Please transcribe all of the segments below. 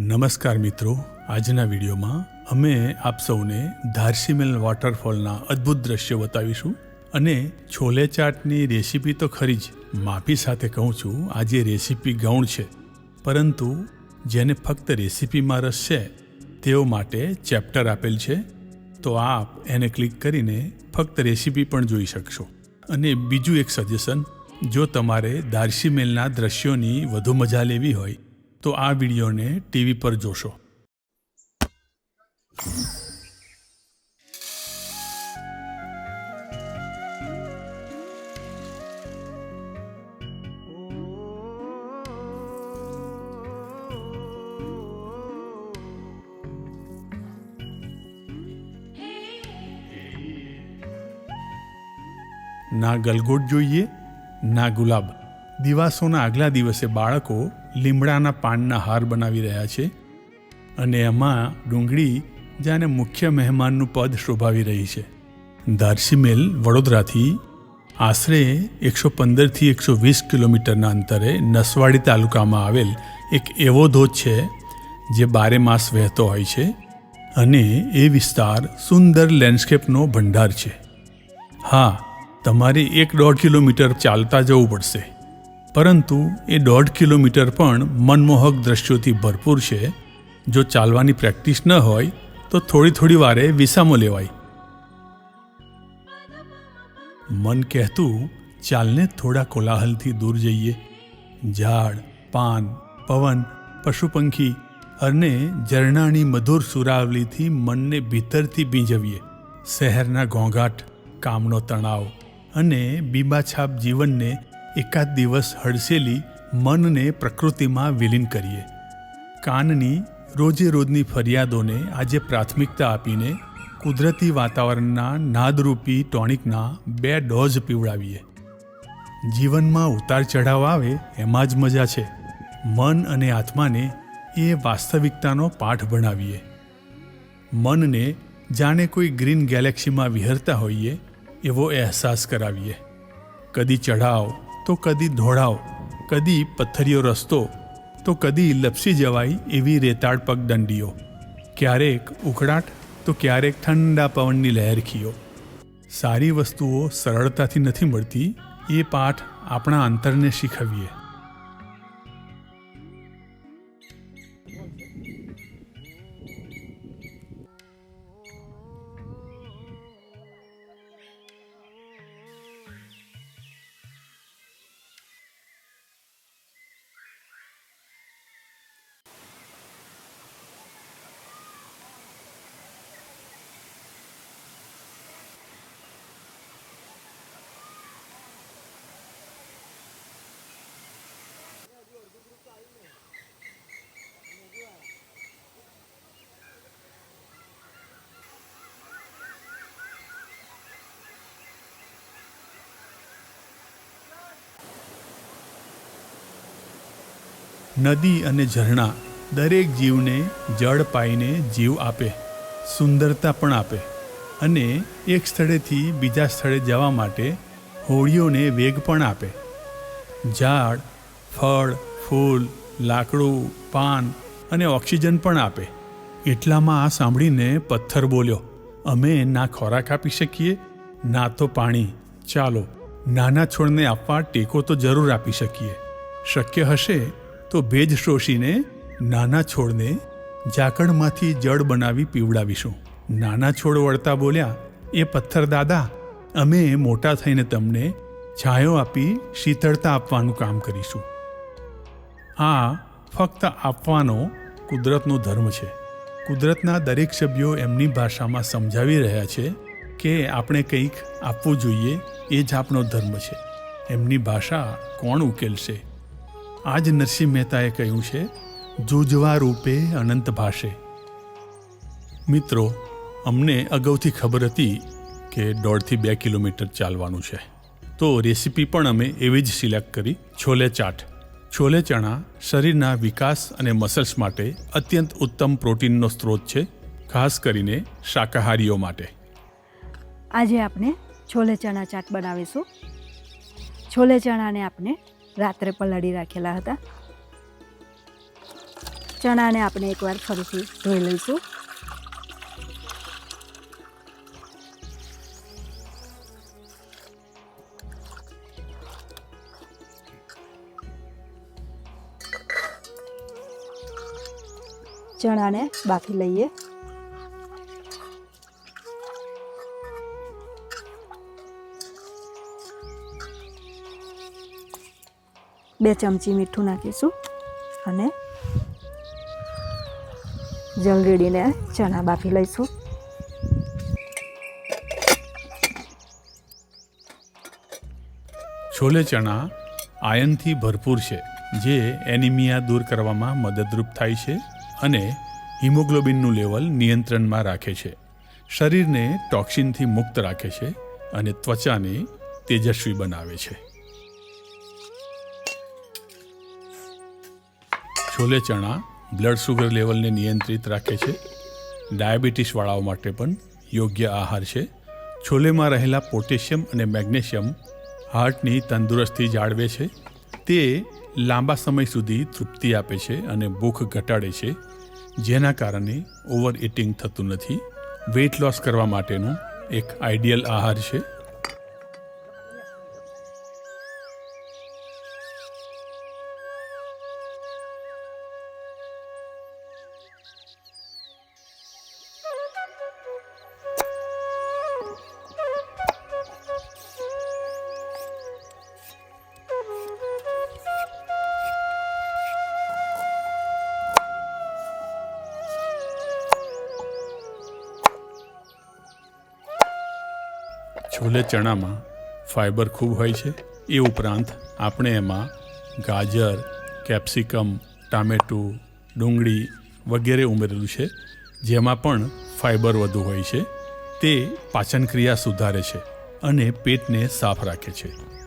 નમસ્કાર મિત્રો, આજના વિડીયોમાં અમે આપ સૌને ધારસીમેલ વોટરફોલના અદ્ભુત દ્રશ્યો બતાવીશું અને છોલે ચાટની રેસીપી તો ખરી જ, માફી સાથે કહું છું, આજે રેસીપી ગૌણ છે. પરંતુ જેને ફક્ત રેસીપીમાં રસ છે, તેઓ માટે ચેપ્ટર આપેલ છે, તો આપ એને ક્લિક કરીને ફક્ત રેસીપી પણ જોઈ શકશો. અને બીજું એક સજેશન, જો તમારે દાર્શીમેલના દ્રશ્યોની વધુ મજા લેવી હોય તો આ વિડીયોને ટીવી પર જોશો. ના ગલગોટ જોઈએ ના ગુલાબ. દિવાસોના આગલા દિવસે બાળકો લીમડાના પાનના હાર બનાવી રહ્યા છે અને એમાં ડુંગળી જાણે મુખ્ય મહેમાનનું પદ શોભાવી રહી છે. દાર્શીમેલ વડોદરાથી આશરે એકસો પંદરથી એકસો વીસ કિલોમીટરના અંતરે નસવાડી તાલુકામાં આવેલ એક એવો ધોધ છે, જે બારે માસ વહેતો હોય છે અને એ વિસ્તાર સુંદર લેન્ડસ્કેપનો ભંડાર છે. હા, તમારે એક દોઢ કિલોમીટર ચાલતા જવું પડશે. પરંતુ એ દોઢ કિલોમીટર પણ મનમોહક દ્રશ્યોથી ભરપૂર છે. જો ચાલવાની પ્રેક્ટિસ ન હોય, તો થોડી થોડી વારે વિસામો લેવાય. મન કહેતું, ચાલને થોડા કોલાહલથી દૂર જઈએ. ઝાડ, પાન, પવન પશુ પંખી અને ઝરણાની મધુર સુરાવલીથી મનને ભીતરથી ભીંજવીએ. શહેરના ઘોંઘાટ, કામનો તણાવ, અને બીબાછાપ જીવનને એકાદ દિવસ હડસેલી મનને પ્રકૃતિમાં વિલીન કરીએ. કાનની રોજે રોજની ફરિયાદોને આજે પ્રાથમિકતા આપીને કુદરતી વાતાવરણના નાદરૂપી ટોનિકના બે ડોઝ પીવડાવીએ. જીવનમાં ઉતાર ચઢાવ આવે એમાં જ મજા છે. મન અને આત્માને એ વાસ્તવિકતાનો પાઠ ભણાવીએ. મનને જાણે કોઈ ગ્રીન ગેલેક્સીમાં વિહરતા હોઈએ એવો અહેસાસ કરાવીએ. કદી ચઢાવ તો કદી ધોળાવ, કદી પથ્થરીયો રસ્તો, તો કદી લપસી જવાય એવી રેતાળ પગદંડીઓ. ક્યારેક ઉકળાટ તો ક્યારેક ઠંડા પવનની લહેરખીઓ. સારી વસ્તુઓ સરળતાથી નથી મળતી, એ પાઠ આપણા અંતરને શીખવીએ. નદી અને ઝરણા દરેક જીવને જળ પાઈને જીવ આપે, સુંદરતા પણ આપે અને એક સ્થળેથી બીજા સ્થળે જવા માટે હોળીઓને વેગ પણ આપે. ઝાડ, ફળ, ફૂલ, લાકડું, પાન અને ઓક્સિજન પણ આપે. એટલામાં આ સાંભળીને પથ્થર બોલ્યો, અમે ના ખોરાક આપી શકીએ, ના તો પાણી. ચાલો, નાના છોડને આપવા ટેકો તો જરૂર આપી શકીએ. શક્ય હશે તો ભેજ શોષીને નાના છોડને ઝાકળમાંથી જળ બનાવી પીવડાવીશું. નાના છોડ વળતા બોલ્યા, એ પથ્થર દાદા, અમે મોટા થઈને તમને છાંયો આપી શીતળતા આપવાનું કામ કરીશું. આ ફક્ત આપવાનો કુદરતનો ધર્મ છે. કુદરતના દરેક સભ્યો એમની ભાષામાં સમજાવી રહ્યા છે કે આપણે કંઈક આપવું જોઈએ એ જ આપણો ધર્મ છે. એમની ભાષા કોણ ઉકેલશે? આજ નરસિંહ મહેતાએ કહ્યું છે, જૂજવા રૂપે અનંત ભાષે. મિત્રો, અમને અગાઉથી ખબર હતી કે દોઢથી બે કિલોમીટર ચાલવાનું છે. તો રેસીપી પણ અમે એવી જ સિલેક્ટ કરી, છોલે ચાટ. છોલે ચણા શરીરના વિકાસ અને મસલ્સ માટે અત્યંત ઉત્તમ પ્રોટીનનો સ્ત્રોત છે, ખાસ કરીને શાકાહારીઓ માટે. આજે આપણે છોલે ચણા ચાટ બનાવીશું. છોલે ચણાને આપણે રાત્રે પલાળી રાખેલા હતા. ચણાને આપણે એકવાર ફરીથી ધોઈ લઈશું. ચણાને બાફી લઈએ. બે ચમચી મીઠું નાખીશું અને જલરેડીને ચણા બાફી લઈશું. છોલે ચણા આયનથી ભરપૂર છે, જે એનિમિયા દૂર કરવામાં મદદરૂપ થાય છે અને હિમોગ્લોબિનનું લેવલ નિયંત્રણમાં રાખે છે. શરીરને ટોક્સિનથી મુક્ત રાખે છે અને ત્વચાને તેજસ્વી બનાવે છે. છોલે ચણા બ્લડ શુગર લેવલને નિયંત્રિત રાખે છે. ડાયાબિટીસવાળાઓ માટે પણ યોગ્ય આહાર છે. છોલેમાં રહેલા પોટેશિયમ અને મેગ્નેશિયમ હાર્ટની તંદુરસ્તી જાળવે છે. તે લાંબા સમય સુધી તૃપ્તિ આપે છે અને ભૂખ ઘટાડે છે, જેના કારણે ઓવર ઇટિંગ થતું નથી. વેઇટ લોસ કરવા માટેનું એક આઈડિયલ આહાર છે. છોલે ચણામાં ફાઇબર ખૂબ હોય છે. એ ઉપરાંત આપણે એમાં ગાજર, કેપ્સિકમ, ટામેટું, ડુંગળી વગેરે ઉમેરેલું છે. જેમાં પણ ફાઇબર વધુ હોય છે. તે પાચન ક્રિયા સુધારે છે અને પેટને સાફ રાખે છે.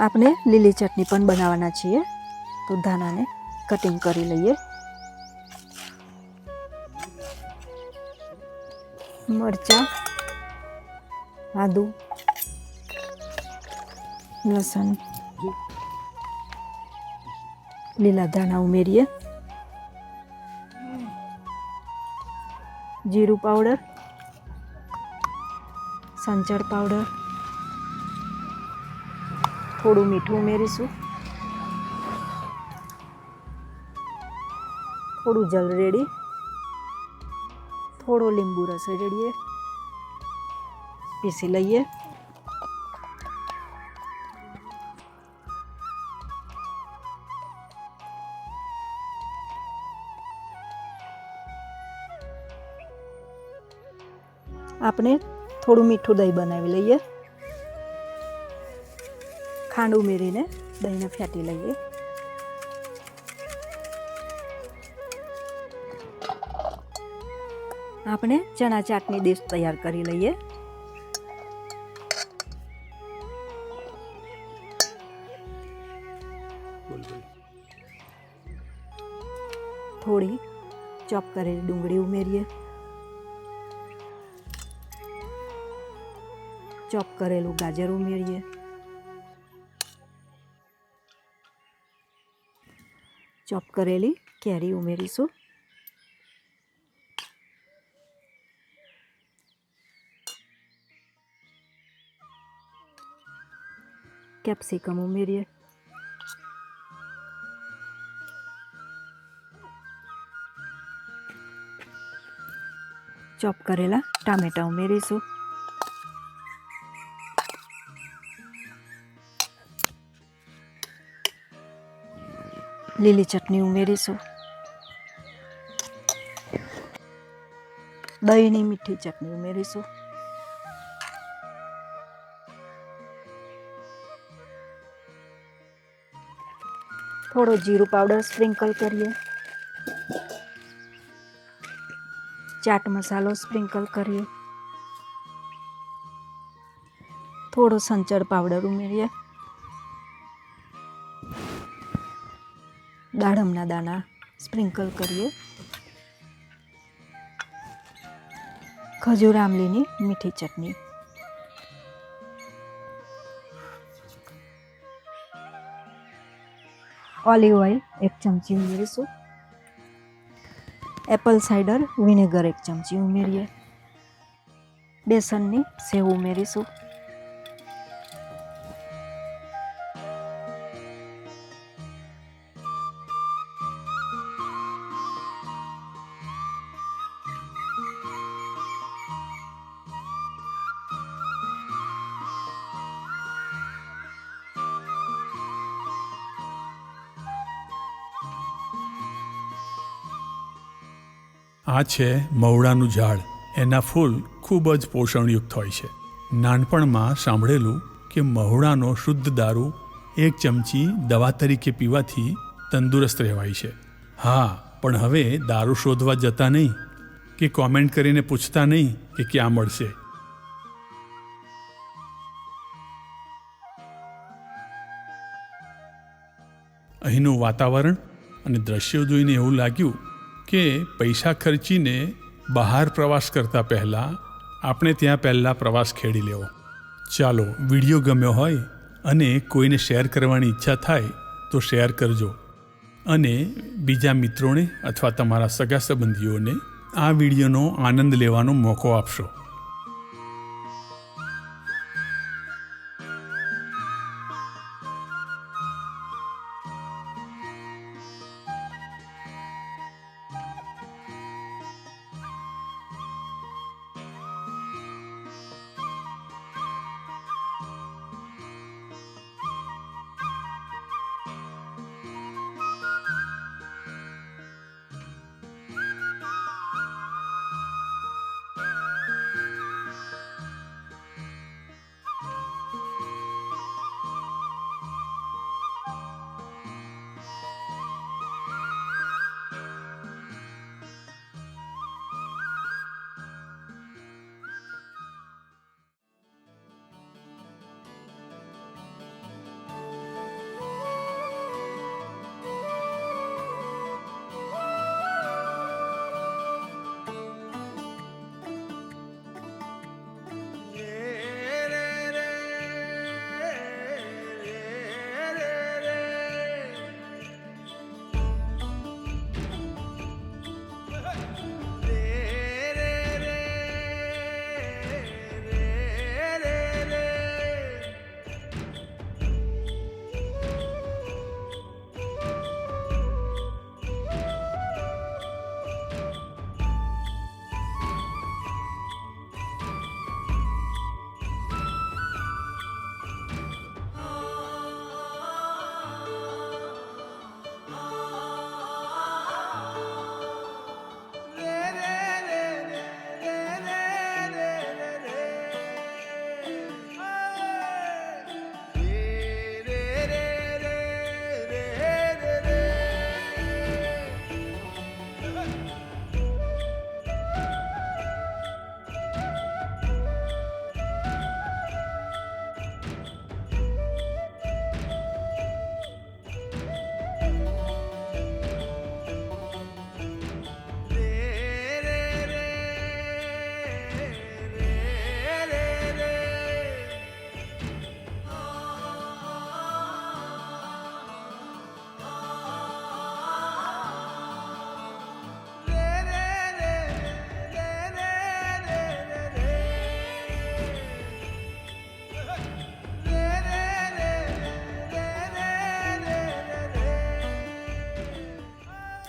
આપણે લીલી ચટણી પણ બનાવવાના છીએ. તો ધાણાને કટિંગ કરી લઈએ. મરચાં, આદુ, લસણ, લીલા ધાણા ઉમેરીએ. જીરું પાવડર, સંચળ પાવડર થોડું મીઠું ઉમેરીશું. થોડું જલ રેડી. થોડો લીંબુ રસ રેડીએ. પીસી લઈએ. આપણે થોડું મીઠું દહીં બનાવી લઈએ. ખાંડ ઉમેરીને દહીંને ફેટી લઈએ. આપણે ચણા ચાટની ડીશ તૈયાર કરી લઈએ. થોડી ચોપ કરેલી ડુંગળી ઉમેરીએ. ચોપ કરેલું ગાજર ઉમેરીએ. ચોપ કરેલી કેરી ઉમેરીશું. કેપ્સિકમ ઉમેરીએ. ચોપ કરેલા ટામેટા ઉમેરીશું. લીલી ચટણી ઉમેરીશું. દહીંની મીઠી ચટણી ઉમેરીશું. થોડો જીરું પાવડર સ્પ્રિંકલ કરીએ. ચાટ મસાલો સ્પ્રિંકલ કરીએ. થોડો સંચળ પાવડર ઉમેરીએ. દાડમના દાણા સ્પ્રિંકલ કરીએ. ખજૂર, આમલીની મીઠી ચટણી. ઓલિવ ઓઇલ એક ચમચી ઉમેરીશું. એપલ સાઈડર વિનેગર એક ચમચી ઉમેરીએ. બેસનની સેવ ઉમેરીશું. આ છે મવડાનું ઝાડ. એના ફૂલ ખૂબ જ પોષણયુક્ત હોય છે. નાનપણમાં સાંભળેલું કે મહુડાનો શુદ્ધ દારૂ એક ચમચી દવા તરીકે પીવાથી તંદુરસ્ત રહેવાય છે. હા, પણ હવે દારૂ શોધવા જતા નહીં કે કોમેન્ટ કરીને પૂછતા નહીં કે ક્યાં મળશે. અહીંનું વાતાવરણ અને દ્રશ્યો જોઈને એવું લાગ્યું કે પૈસા ખર્ચીને બહાર પ્રવાસ કરતા પહેલાં આપણે ત્યાં પહેલાં પ્રવાસ ખેડી લેવો. ચાલો, વીડિયો ગમ્યો હોય અને કોઈને શેર કરવાની ઈચ્છા થાય તો શેર કરજો. અને બીજા મિત્રોને અથવા તમારા સગા સંબંધીઓને આ વિડીયોનો આનંદ લેવાનો મોકો આપશો.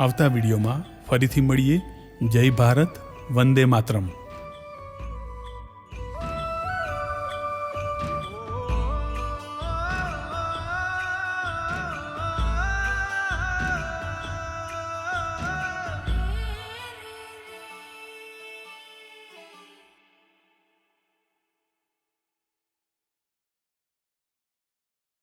આવતા વિડીયોમાં ફરીથી મળીએ. જય ભારત વંદે માતરમ.